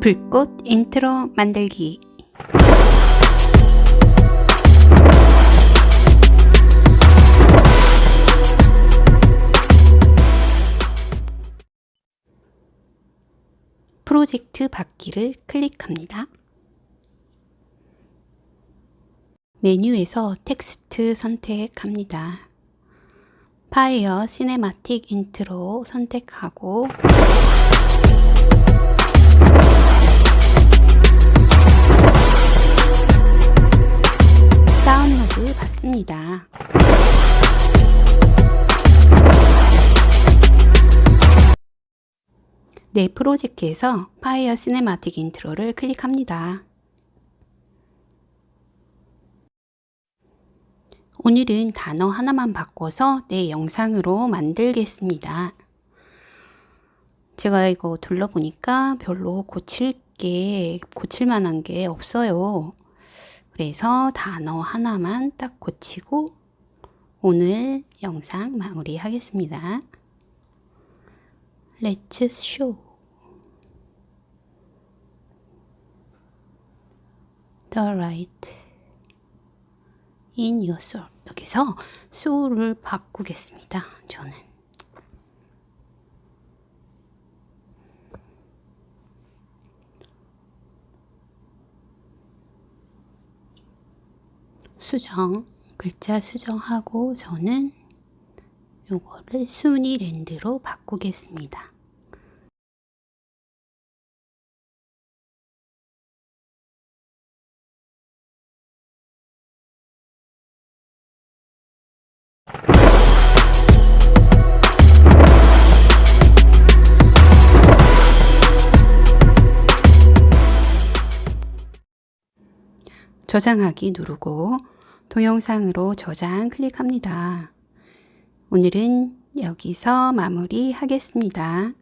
불꽃 인트로 만들기 프로젝트 받기를 클릭합니다. 메뉴에서 텍스트 선택합니다. 파이어 시네마틱 인트로 선택하고 다운로드 받습니다. 내 프로젝트에서 파이어 시네마틱 인트로를 클릭합니다. 오늘은 단어 하나만 바꿔서 내 영상으로 만들겠습니다. 제가 이거 둘러보니까 별로 고칠 게, 고칠 만한 게 없어요. 그래서 단어 하나만 딱 고치고 오늘 영상 마무리 하겠습니다. Let's show the light in your soul. 여기서 soul을 바꾸겠습니다. 저는. 수정, 글자 수정하고 저는 요거를 순위랜드로 바꾸겠습니다. 저장하기 누르고 동영상으로 저장 클릭합니다. 오늘은 여기서 마무리 하겠습니다.